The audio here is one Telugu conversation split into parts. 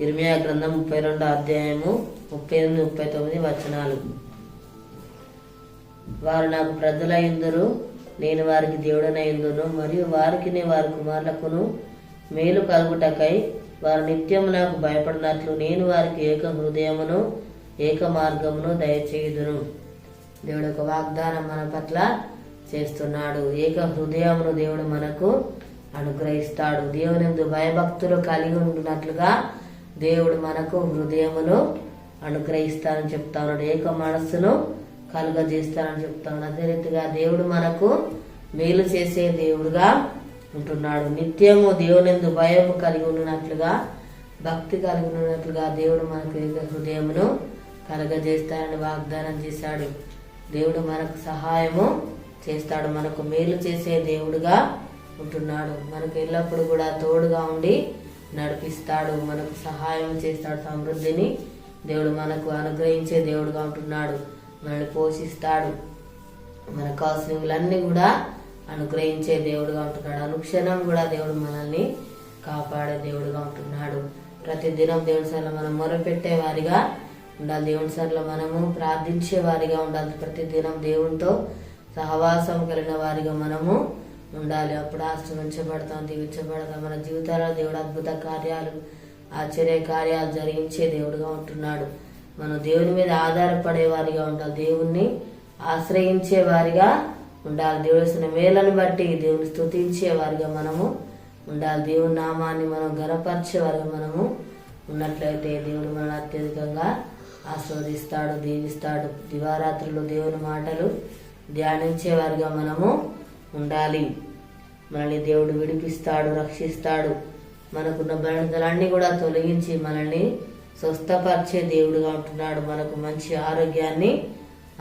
ఇర్మియా గ్రంథం ముప్పై రెండో అధ్యాయము ముప్పై ఎనిమిది ముప్పై తొమ్మిది వచనాలు. వారు నాకు ప్రజలైందరు నేను వారికి దేవుడనైందును మరియు వారికి వారి కుమారులకును మేలు కలుగుటకై వారు నిత్యము నాకు భయపడినట్లు నేను వారికి ఏక హృదయమును ఏక మార్గమును దయచేయుదును దేవుడు ఒక వాగ్దానం మన పట్ల చేస్తున్నాడు. ఏక హృదయమును దేవుడు మనకు అనుగ్రహిస్తాడు. దేవుని భయభక్తులు కలిగి ఉంటున్నట్లుగా దేవుడు మనకు హృదయమును అనుగ్రహిస్తానని చెప్తా ఉన్నాడు. ఏక మనస్సును కలుగజేస్తానని చెప్తా ఉన్నాడు. అదే రీతిగా దేవుడు మనకు మేలు చేసే దేవుడుగా ఉంటున్నాడు. నిత్యము దేవునిందు భయం కలిగి ఉన్నట్లుగా భక్తి కలిగి ఉన్నట్లుగా దేవుడు మనకు ఏక హృదయమును కలగజేస్తానని వాగ్దానం చేశాడు. దేవుడు మనకు సహాయము చేస్తాడు. మనకు మేలు చేసే దేవుడుగా ఉంటున్నాడు. మనకు ఎల్లప్పుడు కూడా తోడుగా ఉండి నడిపిస్తాడు మనకు సహాయం చేస్తాడు సమృద్ధిని. దేవుడు మనకు అనుగ్రహించే దేవుడుగా ఉంటున్నాడు. మనల్ని పోషిస్తాడు. మనకు కావాల్సినవన్నీ కూడా అనుగ్రహించే దేవుడుగా ఉంటున్నాడు. అనుక్షణం కూడా దేవుడు మనల్ని కాపాడే దేవుడుగా ఉంటున్నాడు. ప్రతి దినం దేవుని సర్లో మనం మొరపెట్టే వారిగా ఉండాలి. దేవుని సర్లో మనము ప్రార్థించే వారిగా ఉండాలి. ప్రతి దినం దేవునితో సహవాసం కలిగిన వారిగా మనము ఉండాలి. అప్పుడు ఆశ్రమించబడతాం దీవించబడతాం. మన జీవితాల్లో దేవుడు అద్భుత కార్యాలు ఆశ్చర్య కార్యాలు జరిగించే దేవుడుగా ఉంటున్నాడు. మనం దేవుని మీద ఆధారపడే వారిగా ఉండాలి. దేవుణ్ణి ఆశ్రయించే వారిగా ఉండాలి. దేవుడిసిన మేలను బట్టి దేవుని స్తుతించే వారిగా మనము ఉండాలి. దేవుని నామాన్ని మనం గనపరిచే వారిగా మనము ఉన్నట్లయితే దేవుడు మనల్ని అత్యధికంగా ఆస్వాదిస్తాడు దీవిస్తాడు. దివారాత్రులు దేవుని మాటలు ధ్యానించే వారిగా మనము ఉండాలి. మనల్ని దేవుడు విడిపిస్తాడు రక్షిస్తాడు. మనకున్న బలతలన్నీ కూడా తొలగించి మనల్ని స్వస్థపరిచే దేవుడుగా ఉంటున్నాడు. మనకు మంచి ఆరోగ్యాన్ని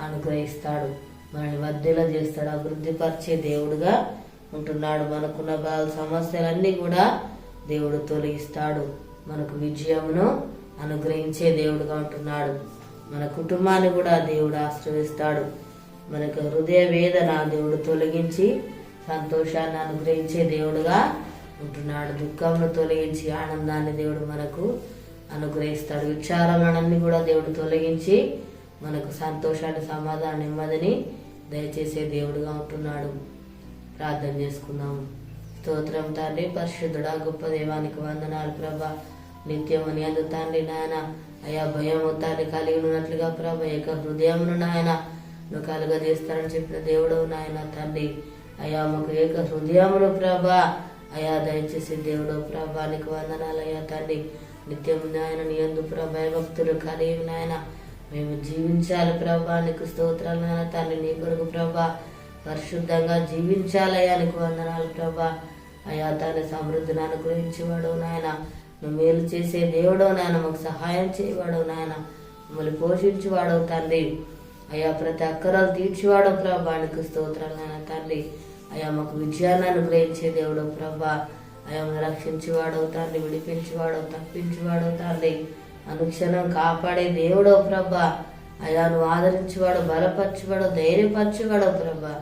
అనుగ్రహిస్తాడు. మనల్ని వద్దెలా చేస్తాడు అభివృద్ధిపరిచే దేవుడుగా ఉంటున్నాడు. మనకున్న బాధ సమస్యలన్నీ కూడా దేవుడు తొలగిస్తాడు. మనకు విజయమును అనుగ్రహించే దేవుడుగా ఉంటున్నాడు. మన కుటుంబాన్ని కూడా దేవుడు ఆశ్రయిస్తాడు మనకు హృదయ వేదన దేవుడు తొలగించి సంతోషాన్ని అనుగ్రహించే దేవుడుగా ఉంటున్నాడు. దుఃఖంను తొలగించి ఆనందాన్ని దేవుడు మనకు అనుగ్రహిస్తాడు. విచారాలన్నీ కూడా దేవుడు తొలగించి మనకు సంతోషాన్ని సమాధానం నెమ్మదిని దయచేసే దేవుడుగా ఉంటున్నాడు. ప్రార్థన చేసుకుందాము స్తోత్రం తండ్రి పరిశుద్ధుడా గొప్ప దేవానికి వందనాలు ప్రభ. నిత్యము నీ అందు తండ్రి నాయన. అయా భయం తండ్రి కలిగి ఉన్నట్లుగా ప్రభ. ఏక హృదయమును నాయన. నువ్వు కలుగజేస్తానని చెప్పిన దేవుడు నాయన తండ్రి. అయా మాకు ఏక హృదయములు ప్రభ. అయా దయచేసి దేవుడు ప్రభా నీకు వందనాలు అయ్యా తండ్రి. నిత్యం నాయన నీ అందు ప్రభా భక్తులు కలిగి నాయన. మేము జీవించాలి ప్రభా నీకు స్తోత్రాలు నాయన తండ్రి నీ కొరకు ప్రభా. పరిశుద్ధంగా జీవించాలయ్యా నీకు వందనాలు ప్రభా. అయా తండ్రి సమృద్ధిని అనుగ్రహించేవాడు నాయన. నువ్వు మేలు చేసే దేవుడు నాయన మాకు సహాయం చేయవాడు నాయన. మమ్మల్ని పోషించేవాడు తండ్రి. అయ్యా ప్రతి అక్కరాలు తీర్చివాడు ప్రభా నీకు స్తోత్రాలు నాయన తండ్రి. అయ్యా మాకు విజయాన్ని అనుగ్రహించే దేవుడు ప్రభా. అయ్యా మనం రక్షించేవాడు తండ్రి విడిపించేవాడు తప్పించేవాడు తండ్రి. అనుక్షణం కాపాడే దేవుడో ప్రభా. అయ్యా నువ్వు ఆదరించేవాడు బలపరచేవాడు ధైర్యపరచేవాడు ప్రభా.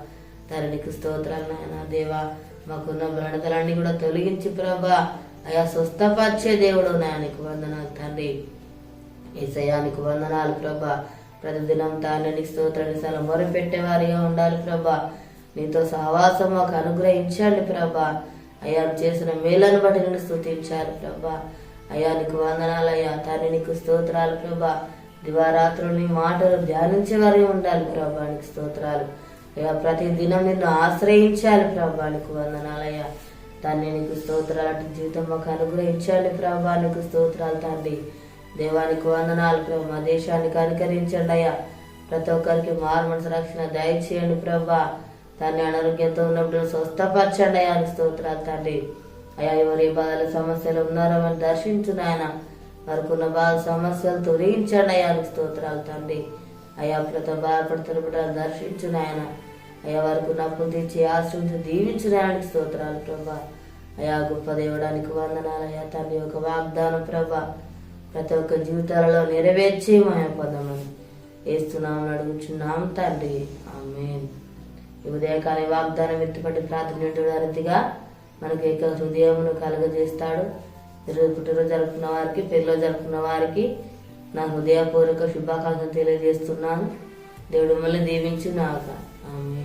తరణికి స్తోత్రాలు నాయన దేవా మాకున్న బ్రణతలన్నీ కూడా తొలగించి ప్రభా. అయా స్వస్థపరిచే దేవుడు నాయనకు వందనాలు తండ్రి. ఏసయానికి వందనాలు ప్రభా. ప్రతిదినం తాన్ని స్తోత్రాన్ని సల మొరపెట్టే ఉండాలి ప్రభా. నీతో సహవాసం మాకు అనుగ్రహించండి ప్రభా. అయ్యా చేసిన మేలను బట్టి నేను స్థుతించాలి ప్రభా. అయ్యా నీకు వందనాలు అయ్యా. తండ్రి నీకు స్తోత్రాలు ప్రభా. దివారాత్రులు నీ మాటలు ధ్యానించే వారి ఉండాలి ప్రభా. నీకు స్తోత్రాలు. అయ్యా ప్రతి దినం నిన్ను ఆశ్రయించాలి ప్రభా. నీకు వందనాలయ్యా తండ్రి నీకు స్తోత్రాలు జీవితం మాకు అనుగ్రహించండి ప్రభా. నీకు స్తోత్రాలు తండ్రి. దేవానికి వందనాలు ప్రభా. మా దేశానికి అనుకరించండి అయ్యా. ప్రతి ఒక్కరికి మారు మనసు రక్షణ దయచేయండి ప్రభా. తన్ని అనారోగ్యంతో ఉన్నప్పుడు స్వస్థపరచండి అయ్యా స్తోత్రాలు తండ్రి. అయ్యా ఎవరి బాధల సమస్యలు ఉన్నారో అని దర్శించు నాయన వారికి బాధ సమస్యలు తొలగించండి అయ్యా స్తోత్రాలు తండ్రి. అయ్యా ప్రతి బాధపడుతున్న బిడ్డలు దర్శించు నాయన అయ్యా వరకు నప్పులు తెచ్చి ఆశ్రయించి ఆయనకి స్తోత్రాలు ప్రభా. అయా గొప్ప దేవడానికి వందనాలు అయ్యా తండ్రి. ఒక వాగ్దానం ప్రభా. ప్రతి ఒక్క జీవితాలలో నెరవేర్చి మా పొందమని వేస్తున్నామని అడుగుచున్నాం తండ్రి. ఆమె ఈ ఉదయకాల వాగ్దానం ఎత్తుపట్టి ప్రార్థన రీతిగా మనకి ఏక హృదయమును కలుగజేస్తాడు. ఈరోజు పుట్టినరోజు జరుపుకున్న వారికి పెళ్ళిలో జరుపుకున్న వారికి నా హృదయపూర్వక శుభాకాంక్షలు తెలియజేస్తున్నాను. దేవుడు మళ్ళీ దీవించు నాక ఆమె